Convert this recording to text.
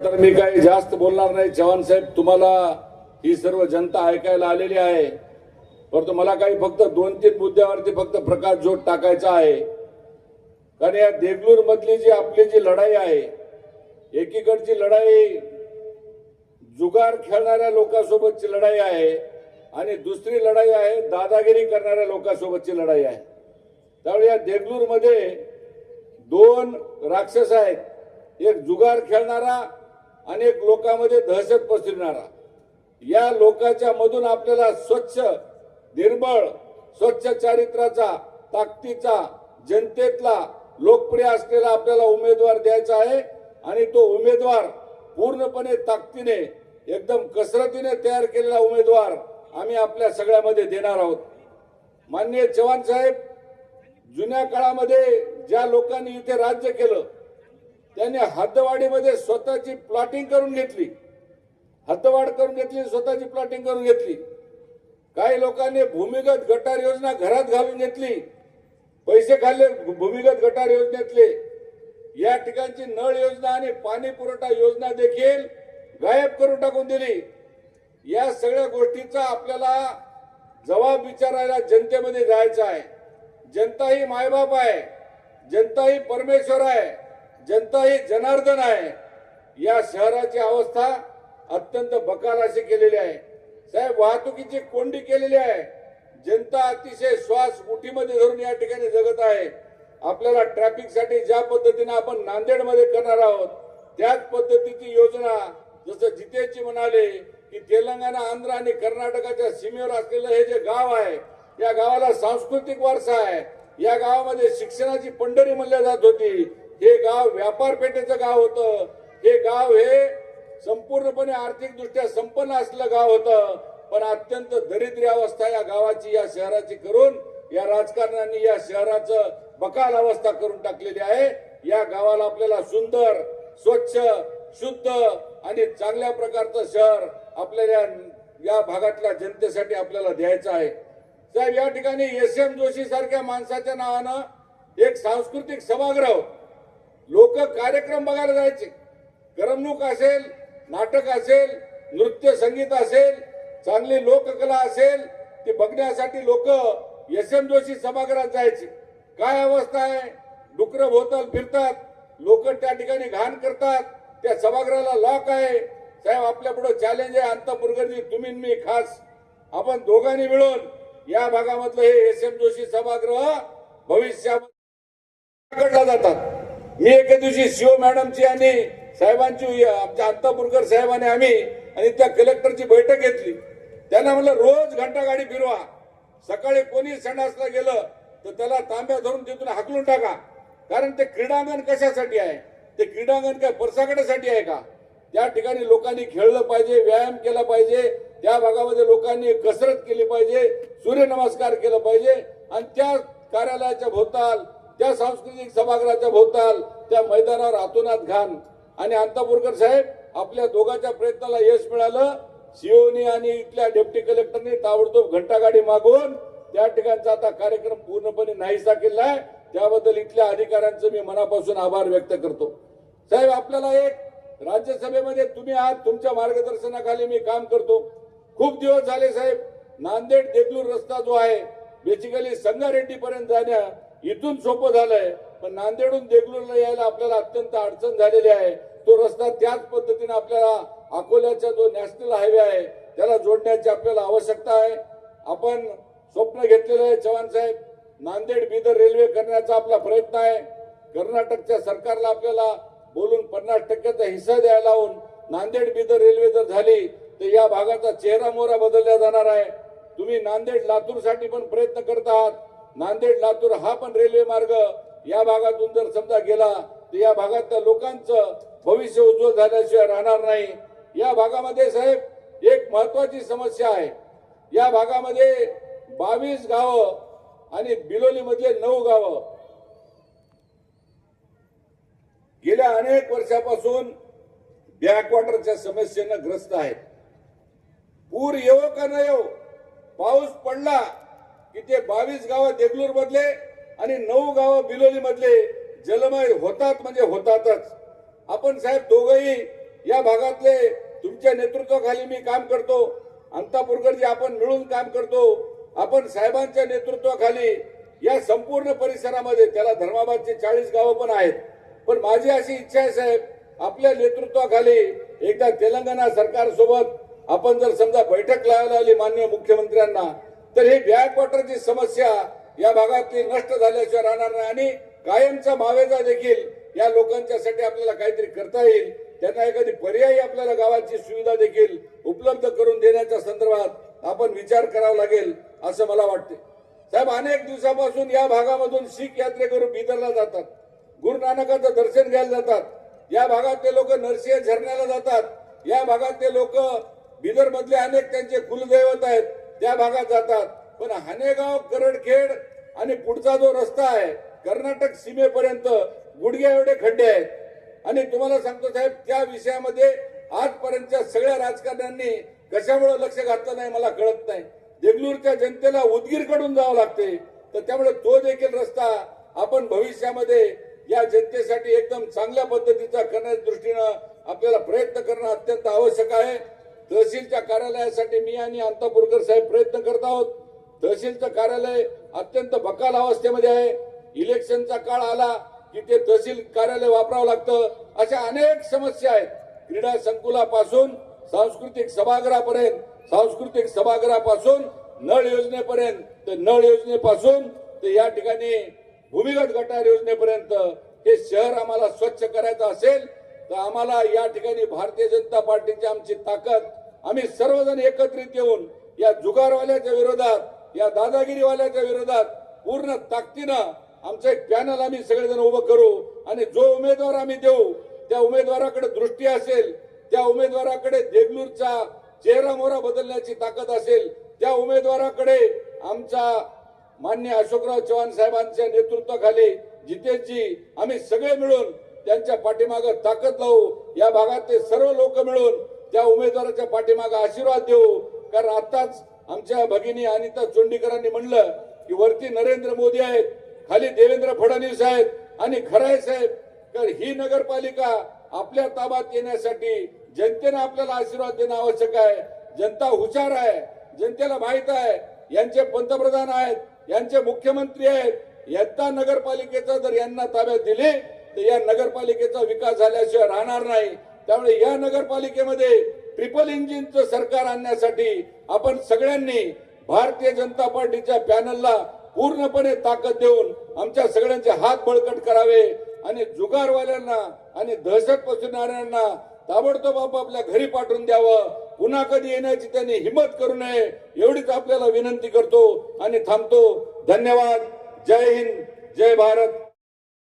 तर मी काही जास्त बोलणार नाही. चव्हाण साहेब तुम्हाला ही सर्व जनता ऐकायला आलेली आहे. परंतु मला काही फक्त दोन तीन मुद्द्यावरती फक्त प्रकाश जोड टाकायचा आहे. कारण या देगलूर मधली जी आपली जी लढाई आहे एकीकडची लढाई जुगार खेळणाऱ्या लोकांसोबतची लढाई आहे आणि दुसरी लढाई आहे दादागिरी करणाऱ्या लोकांसोबतची लढाई आहे. त्यामुळे या देगलूरमध्ये दोन राक्षस आहेत. एक जुगार खेळणारा अनेक लोकांमध्ये दहशत पसरणारा. या लोकांच्या मधून आपल्याला स्वच्छ निर्मळ स्वच्छ चारित्र्याचा ताकदीचा जनतेतला लोकप्रिय असलेला आपल्याला उमेदवार द्यायचा आहे आणि तो उमेदवार पूर्णपणे ताकदीने एकदम कसरतीने तयार केलेला उमेदवार आम्ही आपल्या सगळ्यामध्ये देणार आहोत. माननीय चव्हाण साहेब जुन्या काळामध्ये ज्या लोकांनी इथे राज्य केलं त्यांनी हद्दवाडीमध्ये स्वतःची प्लॉटिंग करून घेतली. हद्दवाढ करून घेतली स्वतःची प्लॉटिंग करून घेतली. काही लोकांनी भूमिगत गटार योजना घरात घालून घेतली. पैसे खाल्ले भूमिगत गटार योजनेतले. या ठिकाणची नळ योजना आणि पाणी पुरवठा योजना देखील गायब करून टाकून दिली. या सगळ्या गोष्टीचा आपल्याला जबाब विचारायला जनतेमध्ये जायचा आहे. जनता ही मायबाप आहे. जनता ही परमेश्वर आहे. जनता ही जनार्दन आहे. या शहराची अवस्था अत्यंत बकाल अशी केलेली आहे. साहेब वाहतुकीची कोंडी केलेली आहे. जनता अतिशय श्वास मुठीमध्ये धरून या ठिकाणी जगत आहे. आपल्याला ट्रॅफिकसाठी ज्या पद्धतीने आपण नांदेडमध्ये करणार आहोत त्याच पद्धतीची योजना जसं जितेशजी म्हणाले की तेलंगणा आंध्र आणि कर्नाटकाच्या सीमेवर असलेलं हे जे गाव आहे या गावाला सांस्कृतिक वारसा आहे. या गावामध्ये शिक्षणाची पंढरी म्हणल्या जात होती. हे गाव व्यापार पेठेचं गाव होतं. हे गाव हे संपूर्णपणे आर्थिकदृष्ट्या संपन्न असलं गाव होतं. पण अत्यंत दरिद्री अवस्था या गावाची या शहराची करून या राजकारण्यांनी या शहराचं बकाल अवस्था करून टाकलेली आहे. या गावाला आपल्याला सुंदर स्वच्छ शुद्ध आणि चांगल्या प्रकारचं शहर आपल्याला या भागातल्या जनतेसाठी आपल्याला द्यायचं आहे. साहेब या ठिकाणी एस एम जोशी सारख्या माणसाच्या नावानं एक सांस्कृतिक सभागृह लोक कार्यक्रम बघायला जायचे. करमणूक असेल नाटक असेल नृत्य संगीत असेल चांगली लोककला असेल ती बघण्यासाठी लोक एस एम जोशी सभागृहात जायचे. काय अवस्था आहे? डुकर भोवताल फिरतात लोक त्या ठिकाणी घाण करतात त्या सभागृहाला लॉक आहे. साहेब आपल्या पुढे चॅलेंज आहे अंतपुरगरजी तुम्ही मी खास. आपण दोघांनी मिळून या भागामधलं हे एस एम जोशी सभागृह भविष्यामध्ये जातात. मी एके दिवशी सीओ मॅडमची आणि साहेबांची आमच्या अंतापूरकर साहेबांनी आम्ही आणि त्या कलेक्टरची बैठक घेतली. त्यांना म्हणलं रोज घंटा गाडी फिरवा. सकाळी कोणी संडासला गेलं तर त्याला तांब्या धरून तिथून हाकलून टाका. कारण ते क्रीडांगण कशासाठी आहे? ते क्रीडांगण काय परसाकड्यासाठी आहे का? त्या ठिकाणी लोकांनी खेळलं पाहिजे व्यायाम केला पाहिजे त्या भागामध्ये लोकांनी कसरत केली पाहिजे सूर्यनमस्कार केलं पाहिजे आणि त्या कार्यालयाच्या भोवताल त्या सांस्कृतिक सभागृहाच्या भोवताल त्या मैदानावर आतोनात घाण आणि अंतापूरकर साहेब आपल्या दोघांच्या प्रयत्नाला यश मिळालं. सीओनी आणि इथल्या डेप्टी कलेक्टरनी ताबडतोब घंटागाडी मागून त्या ठिकाणचा आता कार्यक्रम पूर्णपणे नाहीसा केलाय. आहे त्याबद्दल इथल्या अधिकाऱ्यांचं मी मनापासून आभार व्यक्त करतो. साहेब आपल्याला एक राज्यसभेमध्ये तुम्ही आज तुमच्या मार्गदर्शनाखाली मी काम करतो. खूप दिवस झाले साहेब. नांदेड देगलूर रस्ता जो आहे बेसिकली संगारेड्डी पर्यंत जाण्या इथून सोपं झालंय. पण नांदेडून देगलूरला यायला आपल्याला अत्यंत अडचण झालेली आहे. तो रस्ता त्याच पद्धतीने आपल्याला अकोल्याचा जो नॅशनल हायवे आहे त्याला जोडण्याची आपल्याला आवश्यकता आहे. आपण स्वप्न घेतलेलं आहे चव्हाण साहेब नांदेड बिदर रेल्वे करण्याचा आपला प्रयत्न आहे. कर्नाटकच्या सरकारला आपल्याला बोलून पन्नास टक्क्याचा हिस्सा द्यायला लावून नांदेड बिदर रेल्वे जर झाली तर या भागाचा चेहरा मोहरा बदलला जाणार आहे. तुम्ही नांदेड लातूरसाठी पण प्रयत्न करत आहात. नांदेड लातूर हा पण रेल्वे मार्ग या भागातून जर समजा गेला तर या भागातल्या लोकांचं भविष्य उज्ज्वल झाल्याशिवाय राहणार नाही. या भागामध्ये साहेब एक महत्वाची समस्या आहे. या भागामध्ये बावीस गावं आणि बिलोली मधले नऊ गावं. गेल्या अनेक वर्षापासून बॅकवॉटरच्या समस्येनं ग्रस्त आहेत. पूर येवो का न येवो पाऊस पडला की ते बावीस गावं देगलूर मधले आणि नऊ गावं बिलोली मधले जलमय होतात म्हणजे होतातच. आपण साहेब दोघही या भागातले तुमच्या नेतृत्वाखाली मी काम करतो. अंतापूरकरजी आपण मिळून काम करतो. आपण साहेबांच्या नेतृत्वाखाली या संपूर्ण परिसरामध्ये त्याला धर्माबादचे चाळीस गावं पण आहेत. पण माझी अशी इच्छा आहे साहेब आपल्या नेतृत्वाखाली एकदा तेलंगणा सरकारसोबत आपण जर समजा बैठक लावायला आली माननीय मुख्यमंत्र्यांना तर ही बॅकवॉटरची समस्या या भागातली नष्ट झाल्याशिवाय राहणार नाही. आणि कायमचा मावेजा देखील या लोकांच्यासाठी आपल्याला काहीतरी करता येईल. त्यांना एखादी पर्यायी आपल्याला गावाची सुविधा देखील उपलब्ध करून देण्याच्या संदर्भात आपण विचार करावा लागेल असं मला वाटते. साहेब अनेक दिवसापासून या भागामधून शीख यात्रेकरू बिदरला जातात. गुरु नानकाचं दर्शन घ्यायला जातात. या भागातले लोक नरसिंह झरण्याला जातात. या भागातले लोक बिदर मधले अनेक त्यांचे कुलदैवत आहेत. त्या भागात जातात. पण हानेगाव करडखेड आणि पुढचा जो रस्ता आहे कर्नाटक सीमेपर्यंत गुडघ्या एवढे खड्डे आहेत. आणि तुम्हाला सांगतो साहेब त्या विषयामध्ये आजपर्यंतच्या सगळ्या राजकारण्यांनी कशामुळे लक्ष घातलं नाही मला कळत नाही. देगलूरच्या जनतेला उदगीरकडून जावं लागते. तर त्यामुळे तो देखील रस्ता आपण भविष्यामध्ये या जनतेसाठी एकदम चांगल्या पद्धतीचा करण्याच्या दृष्टीनं आपल्याला प्रयत्न करणं अत्यंत आवश्यक आहे. तहसीलच्या कार्यालयासाठी मी आणि अंतापूरकर साहेब प्रयत्न करत आहोत. तहसीलचं कार्यालय अत्यंत बकाल अवस्थेमध्ये आहे. इलेक्शनचा काळ आला की ते तहसील कार्यालय वापरावं लागतं. अशा अनेक समस्या आहेत. क्रीडा संकुलापासून सांस्कृतिक सभागृहापर्यंत सांस्कृतिक सभागृहापासून नळ योजनेपर्यंत ते नळ योजनेपासून ते या ठिकाणी भूमिगत गटार योजनेपर्यंत हे शहर आम्हाला स्वच्छ करायचं असेल तर आम्हाला या ठिकाणी भारतीय जनता पार्टीची आमची ताकद आम्ही सर्वजण एकत्रित येऊन या जुगारवाल्याच्या विरोधात या दादागिरीवाल्याच्या विरोधात पूर्ण ताकदीनं आमचं एक पॅनल आम्ही सगळेजण उभं करू आणि जो उमेदवार आम्ही देऊ त्या उमेदवाराकडे दृष्टी असेल त्या उमेदवाराकडे देगलूरचा चेहरा मोहरा बदलण्याची ताकद असेल त्या उमेदवाराकडे आमचा मान्य अशोकराव चव्हाण साहेबांच्या नेतृत्वाखाली जितेशजी आम्ही सगळे मिळून त्यांच्या पाठीमागं ताकद लावू या भागातले सर्व लोक मिळून त्या उमेदवाराच्या पाठीमागं आशीर्वाद देऊ. कारण आताच आमच्या भगिनी अनिता चोंडीकरांनी म्हणलं की वरती नरेंद्र मोदी आहेत खाली देवेंद्र फडणवीस आहेत आणि खराय साहेब तर ही नगरपालिका आपल्या ताब्यात येण्यासाठी जनतेने आपल्याला आशीर्वाद देणं आवश्यक आहे. जनता हुशार आहे जनतेला माहीत आहे यांचे पंतप्रधान आहेत यांचे मुख्यमंत्री आहेत. यंदा नगरपालिकेचा जर यांना ताब्यात दिले तर या नगरपालिकेचा विकास झाल्याशिवाय राहणार नाही. त्यामुळे या नगरपालिकेमध्ये ट्रिपल इंजिनचं सरकार आणण्यासाठी आपण सगळ्यांनी भारतीय जनता पार्टीच्या पॅनलला पूर्णपणे ताकद देऊन आमच्या सगळ्यांचे हात बळकट करावे आणि जुगारवाल्यांना आणि दहशत पसरणाऱ्यांना ताबडतोब आपापल्या घरी पाठवून द्यावं. पुन्हा कधी येण्याची त्यांनी हिंमत करू नये एवढीच आपल्याला विनंती करतो आणि थांबतो. धन्यवाद. जय हिंद. जय भारत.